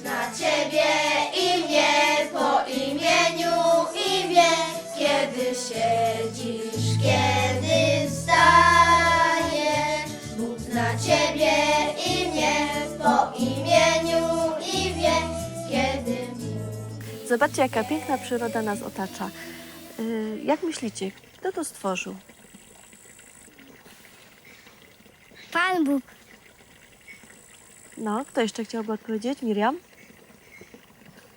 Zna ciebie i mnie po imieniu i wie, kiedy siedzisz, kiedy wstajesz. Bóg zna ciebie i mnie po imieniu i wie, kiedy Zobaczcie, jaka piękna przyroda nas otacza. Y, Jak myślicie, kto to stworzył? Pan Bóg. No, kto jeszcze chciałby odpowiedzieć? Miriam?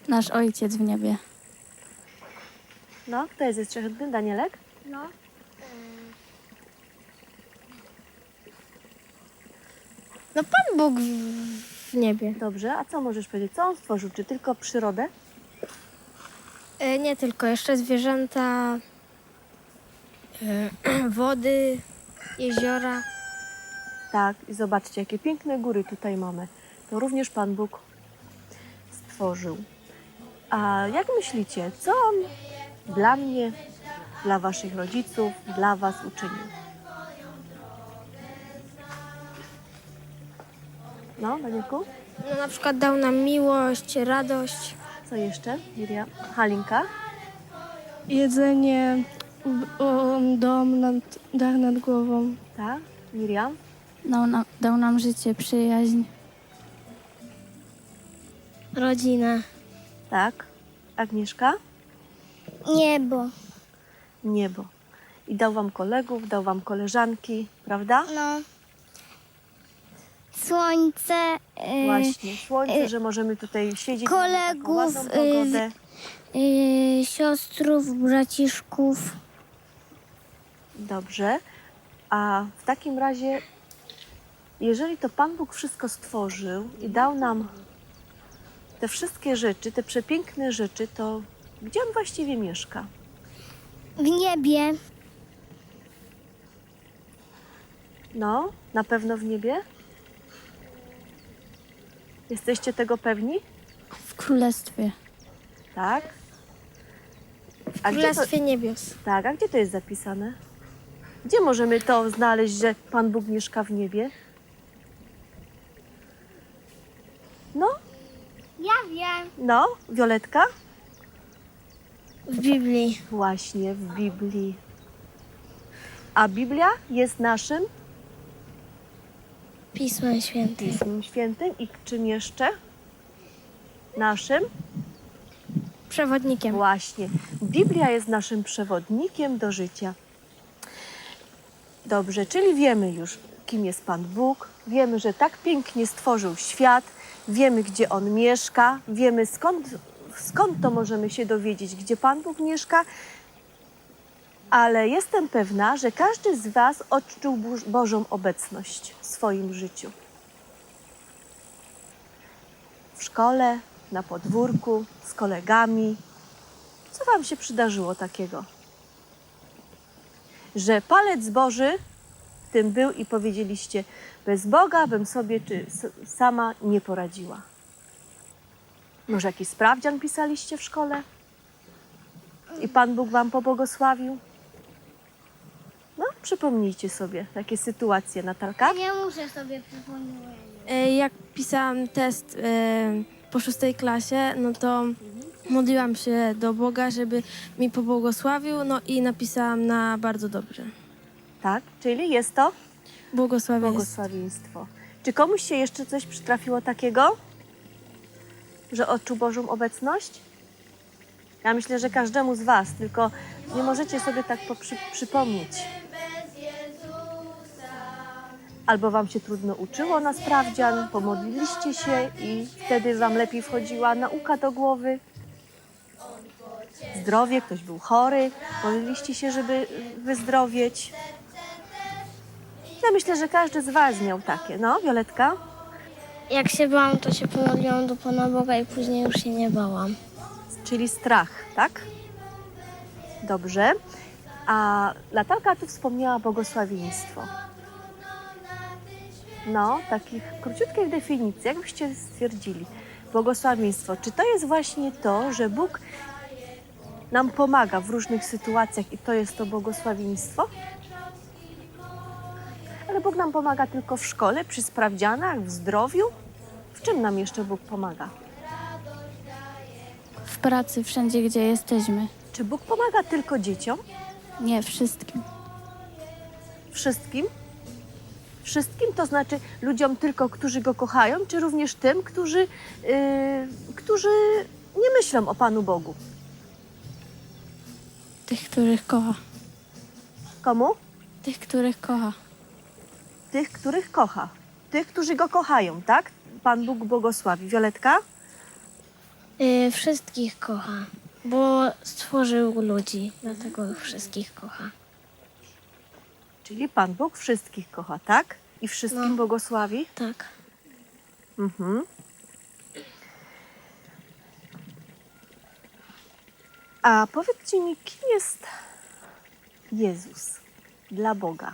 Nasz Ojciec w niebie. No, kto jest jeszcze chętny? Danielek? No. No Pan Bóg w, w niebie. Dobrze, a co możesz powiedzieć? Co on stworzył? Czy tylko przyrodę? E, nie tylko, jeszcze zwierzęta, e, wody, jeziora. Tak, i zobaczcie, jakie piękne góry tutaj mamy. To również Pan Bóg stworzył. A jak myślicie, co on dla mnie, dla waszych rodziców, dla was uczynił? No, Danielku? No, na przykład dał nam miłość, radość. Co jeszcze? Miriam? Halinka? Jedzenie, o, dom, nad, dach nad głową. Tak? Miriam? Dał nam, dał nam życie, przyjaźń. Rodzina. Tak. Agnieszka? Niebo. Niebo. I dał wam kolegów, dał wam koleżanki, prawda? No. Słońce. y, Właśnie, słońce, że możemy tutaj siedzieć. kolegów, ładną y, pogodę. y, siostrów, braciszków. Dobrze. A w takim razie, jeżeli to Pan Bóg wszystko stworzył i dał nam te wszystkie rzeczy, te przepiękne rzeczy, to gdzie On właściwie mieszka? W niebie. No, na pewno w niebie? Jesteście tego pewni? W królestwie. Tak? W A gdzie to, Królestwie Niebios. tak, a gdzie to jest zapisane? Gdzie możemy to znaleźć, że Pan Bóg mieszka w niebie? No, Ja wiem. no, Violetka? W Biblii. Właśnie w Biblii. A Biblia jest naszym Pismem Świętym. Pismem Świętym i czym jeszcze? Naszym? Przewodnikiem. Właśnie. Biblia jest naszym przewodnikiem do życia. Dobrze, czyli wiemy już, kim jest Pan Bóg, wiemy, że tak pięknie stworzył świat, wiemy, gdzie On mieszka, wiemy skąd, skąd to możemy się dowiedzieć, gdzie Pan Bóg mieszka, ale jestem pewna, że każdy z Was odczuł Boż- Bożą obecność w swoim życiu. W szkole, na podwórku, z kolegami. Co Wam się przydarzyło takiego? Że palec Boży tym był i powiedzieliście, bez Boga bym sobie czy sama nie poradziła. Może jakiś sprawdzian pisaliście w szkole? I Pan Bóg Wam pobłogosławił? No, przypomnijcie sobie takie sytuacje, Natalka. Nie muszę sobie przypomnieć. E, Jak pisałam test e, po szóstej klasie, no to modliłam się do Boga, żeby mi pobłogosławił, no i napisałam na bardzo dobrze. Tak, czyli jest to Błogosławię jest. błogosławieństwo. Czy komuś się jeszcze coś przytrafiło takiego, że odczuł Bożą obecność? Ja myślę, że każdemu z Was, tylko nie możecie sobie tak poprzy, przypomnieć. Albo Wam się trudno uczyło na sprawdzian, pomodliliście się i wtedy Wam lepiej wchodziła nauka do głowy. Zdrowie, ktoś był chory, modliliście się, żeby wyzdrowieć. Ja myślę, że każdy z Was miał takie. No, Violetka? Jak się bałam, to się pomodliłam do Pana Boga i później już się nie bałam. Czyli strach, tak? Dobrze. A Natalka tu wspomniała błogosławieństwo. No, takich króciutkich definicji, jak byście stwierdzili? Błogosławieństwo. Czy to jest właśnie to, że Bóg nam pomaga w różnych sytuacjach i to jest to błogosławieństwo? Ale Bóg nam pomaga tylko w szkole, przy sprawdzianach, w zdrowiu? W czym nam jeszcze Bóg pomaga? pracy, wszędzie gdzie jesteśmy. Czy Bóg pomaga tylko dzieciom? Nie wszystkim. Wszystkim? Wszystkim to znaczy ludziom tylko, którzy go kochają, czy również tym, którzy, yy, którzy nie myślą o Panu Bogu? Tych, których kocha. Komu? Tych, których kocha. Tych, których kocha. Tych, którzy go kochają, tak? Pan Bóg błogosławi. Violetka? Y, wszystkich kocha, bo stworzył ludzi, dlatego ich wszystkich kocha. Czyli Pan Bóg wszystkich kocha, tak? I wszystkim No. błogosławi? Tak. Mhm. A powiedzcie mi, kim jest Jezus dla Boga?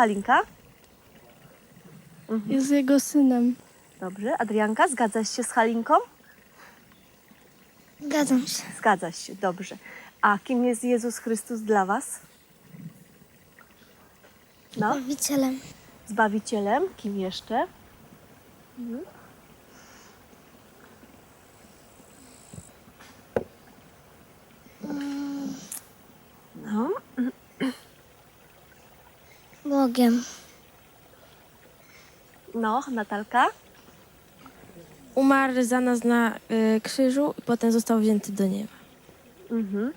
Halinka? Jest jego synem. Dobrze. Adrianka, zgadzasz się z Halinką? Zgadzam się. Zgadzasz się, dobrze. A kim jest Jezus Chrystus dla Was? No, Zbawicielem. Zbawicielem. Kim jeszcze? Mhm. No, Bogiem. no, Natalka? Umarł za nas na y, krzyżu i potem został wzięty do nieba. Mhm.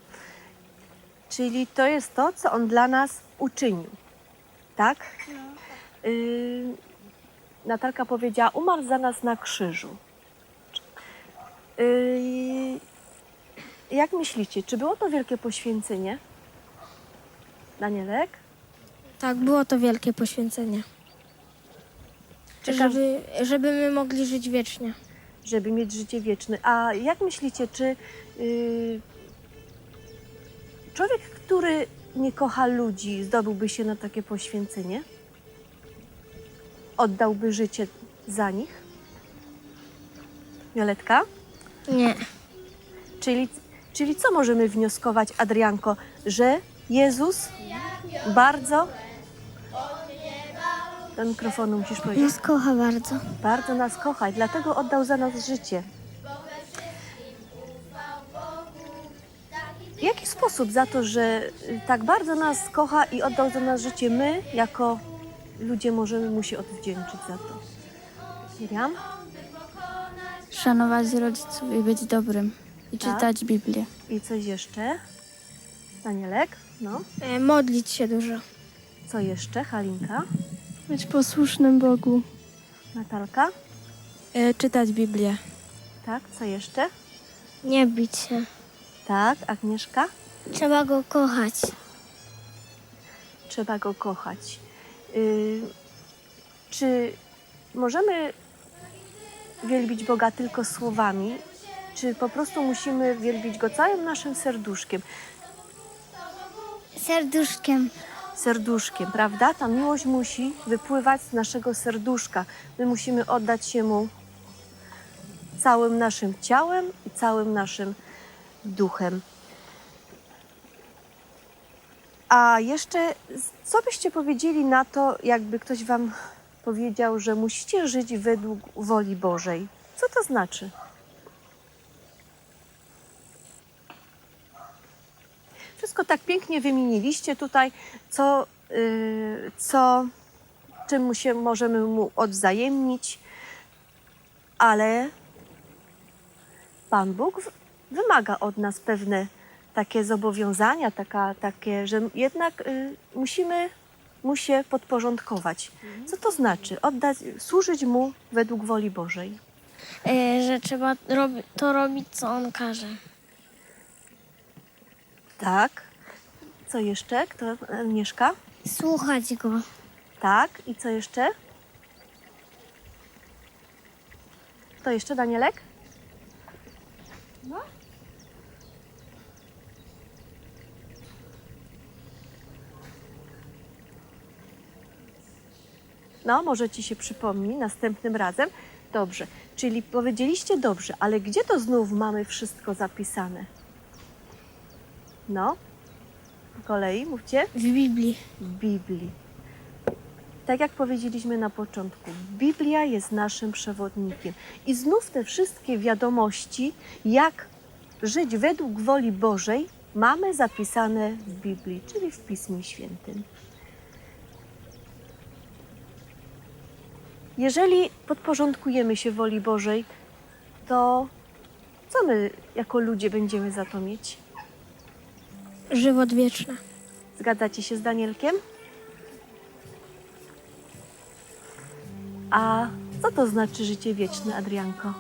Czyli to jest to, co On dla nas uczynił. Tak? Y, Natalka powiedziała, umarł za nas na krzyżu. Y, jak myślicie, czy było to wielkie poświęcenie? Danielek? Tak, było to wielkie poświęcenie. Czy Żeby, żeby my mogli żyć wiecznie. żeby mieć życie wieczne. A jak myślicie, czy y, człowiek, który nie kocha ludzi, zdobyłby się na takie poświęcenie? Oddałby życie za nich? Violetka? Nie. Czyli, czyli co możemy wnioskować, Adrianko, że Jezus bardzo. Do mikrofonu musisz powiedzieć. Nas kocha bardzo. Bardzo nas kocha i dlatego oddał za nas życie. W jaki sposób za to, że tak bardzo nas kocha i oddał za nas życie, my jako ludzie możemy mu się odwdzięczyć za to? Miriam? Szanować rodziców i być dobrym. I Tak. czytać Biblię. I coś jeszcze? Danielek? No. E, modlić się dużo. Co jeszcze? Halinka? Być posłusznym Bogu. Natalka? E, czytać Biblię. Tak, co jeszcze? Nie bić się. Tak, Agnieszka? Trzeba go kochać. trzeba go kochać. Y, czy możemy wielbić Boga tylko słowami, czy po prostu musimy wielbić go całym naszym serduszkiem? Serduszkiem. Serduszkiem, prawda? Ta miłość musi wypływać z naszego serduszka. My musimy oddać się mu całym naszym ciałem i całym naszym duchem. A jeszcze, co byście powiedzieli na to, jakby ktoś wam powiedział, że musicie żyć według woli Bożej? Co to znaczy? Wszystko tak pięknie wymieniliście tutaj, co, yy, co czym mu się możemy mu odwzajemnić, ale Pan Bóg wymaga od nas pewne takie zobowiązania, taka, takie, że jednak y, musimy mu się podporządkować. Co to znaczy? Oddać, służyć mu według woli Bożej. Y, że trzeba robi- to robić, co on każe. Tak. Co jeszcze? Kto e, mieszka? Słuchać go. Tak. I co jeszcze? Kto jeszcze, Danielek? No, może ci się przypomni następnym razem. Dobrze, czyli powiedzieliście dobrze, ale gdzie to znów mamy wszystko zapisane? No, po kolei mówcie. W Biblii. W Biblii. tak jak powiedzieliśmy na początku, Biblia jest naszym przewodnikiem. I znów te wszystkie wiadomości, jak żyć według woli Bożej, mamy zapisane w Biblii, czyli w Pismie Świętym. Jeżeli podporządkujemy się woli Bożej, to co my jako ludzie będziemy za to mieć? Żywot wieczny. Zgadzacie się z Danielkiem? A co to znaczy życie wieczne, Adrianko?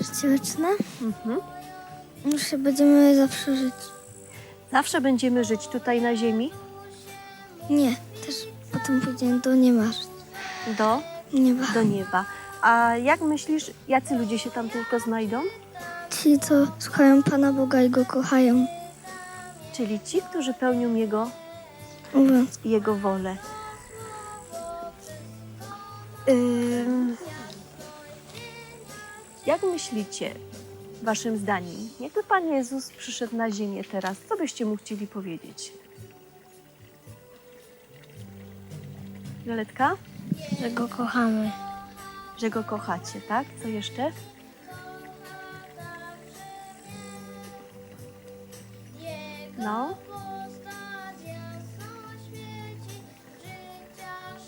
Życie wieczne? Mhm. Że będziemy zawsze żyć. Zawsze będziemy żyć tutaj na ziemi? Nie, też potem pójdziemy do nieba. Do, Nieba. do nieba. A jak myślisz, jacy ludzie się tam tylko znajdą? Ci, co słuchają Pana Boga i Go kochają. Czyli ci, którzy pełnią Jego, Jego wolę. Ym, jak myślicie, waszym zdaniem, jakby Pan Jezus przyszedł na ziemię teraz, co byście mu chcieli powiedzieć? Violetka? że Go kochamy. Że Go kochacie, tak? Co jeszcze?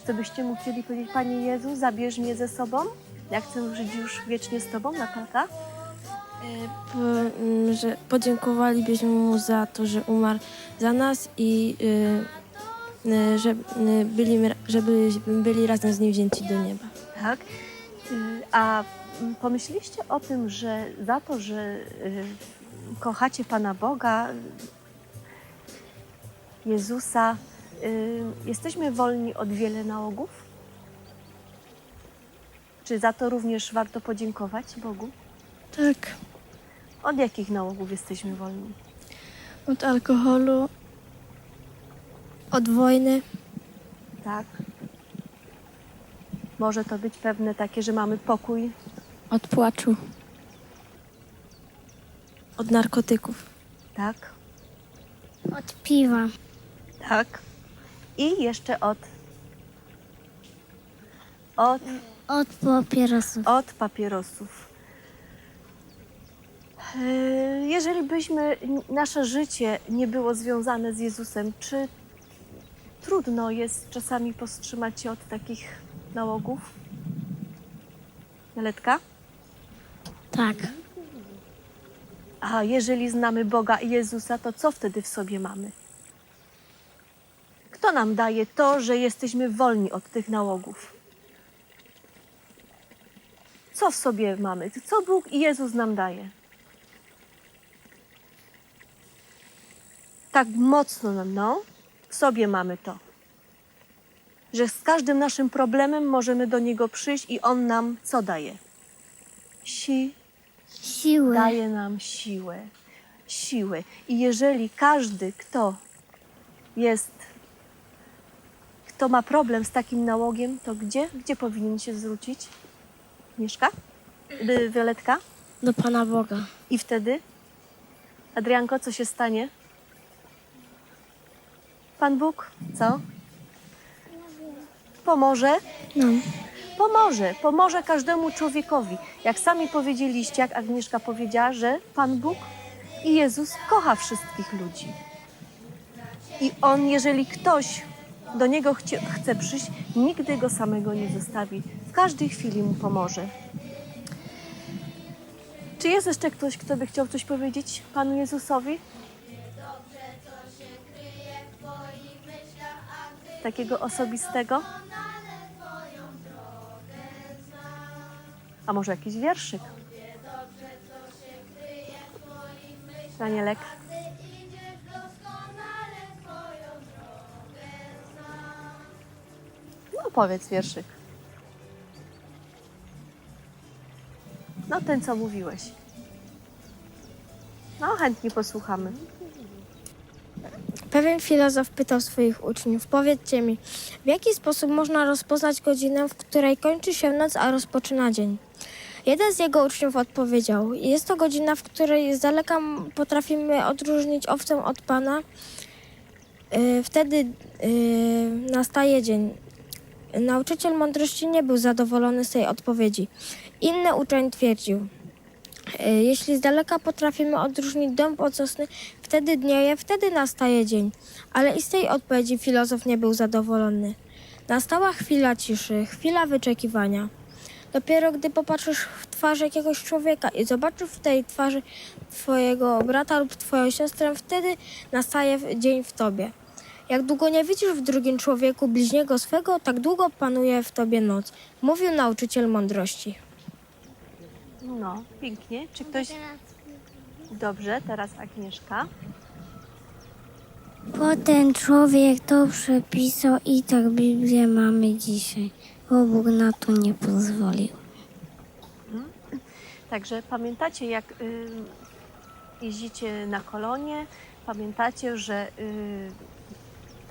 Co byście mu chcieli powiedzieć? Panie Jezu, zabierz mnie ze sobą? Ja chcę żyć już wiecznie z Tobą na tata? Po, mm, że podziękowalibyśmy mu za to, że umarł za nas i y, y, że, y, byli, żebyśmy byli razem z nim wzięci do nieba. Tak. A pomyśleliście o tym, że za to, że kochacie Pana Boga, Jezusa, jesteśmy wolni od wiele nałogów? Czy za to również warto podziękować Bogu? Tak. Od jakich nałogów jesteśmy wolni? Od alkoholu, Od wojny. Tak. Może to być pewne takie, że mamy pokój, od płaczu, Od narkotyków. tak? Od piwa. Tak. I jeszcze od. Od, Od papierosów. od papierosów. E, Jeżeli byśmy nasze życie nie było związane z Jezusem, czy trudno jest czasami powstrzymać się od takich nałogów? Naletka? Tak. A jeżeli znamy Boga i Jezusa, to co wtedy w sobie mamy? Kto nam daje to, że jesteśmy wolni od tych nałogów? Co w sobie mamy? Co Bóg i Jezus nam daje? Tak mocno nam, no, w sobie mamy to. Że z każdym naszym problemem możemy do Niego przyjść i On nam co daje? Si, Siły. daje nam siłę. Siłę. I jeżeli każdy, kto jest, kto ma problem z takim nałogiem, to gdzie? Gdzie powinien się zwrócić? Mieszka? Y, Violetka? Do Pana Boga. I wtedy? Adrianko, co się stanie? Pan Bóg, co? Pomoże? No. Pomoże, pomoże każdemu człowiekowi. Jak sami powiedzieliście, jak Agnieszka powiedziała, że Pan Bóg i Jezus kocha wszystkich ludzi. I On, jeżeli ktoś do Niego chcie, chce przyjść, nigdy Go samego nie zostawi. W każdej chwili Mu pomoże. Czy jest jeszcze ktoś, kto by chciał coś powiedzieć Panu Jezusowi? Takiego osobistego? A może jakiś wierszyk? Danielek? No powiedz wierszyk. No ten, co mówiłeś. No chętnie posłuchamy. Pewien filozof pytał swoich uczniów: Powiedzcie mi, w jaki sposób można rozpoznać godzinę, w której kończy się noc, a rozpoczyna dzień? Jeden z jego uczniów odpowiedział: Jest to godzina, w której z daleka potrafimy odróżnić owcę od pana, Y, Wtedy y, nastaje dzień. Nauczyciel mądrości nie był zadowolony z tej odpowiedzi. Inny uczeń twierdził, y, jeśli z daleka potrafimy odróżnić dąb od sosny, wtedy dnieje, wtedy nastaje dzień. Ale i z tej odpowiedzi filozof nie był zadowolony. Nastała chwila ciszy, chwila wyczekiwania. Dopiero gdy popatrzysz w twarz jakiegoś człowieka i zobaczysz w tej twarzy twojego brata lub twoją siostrę, wtedy nastaje dzień w tobie. Jak długo nie widzisz w drugim człowieku bliźniego swego, tak długo panuje w tobie noc, mówił nauczyciel mądrości. No, pięknie. Czy ktoś... Dobrze, teraz Agnieszka. Potem człowiek to przepisał i tak Biblię mamy dzisiaj, bo Bóg na to nie pozwolił. Także pamiętacie, jak y, jeździcie na kolonie, pamiętacie, że y,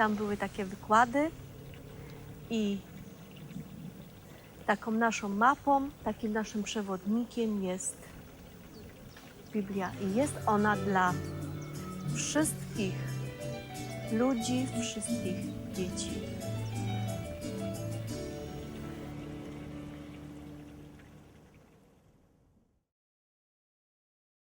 tam były takie wykłady i taką naszą mapą, takim naszym przewodnikiem jest Biblia i jest ona dla wszystkich ludzi, wszystkich dzieci.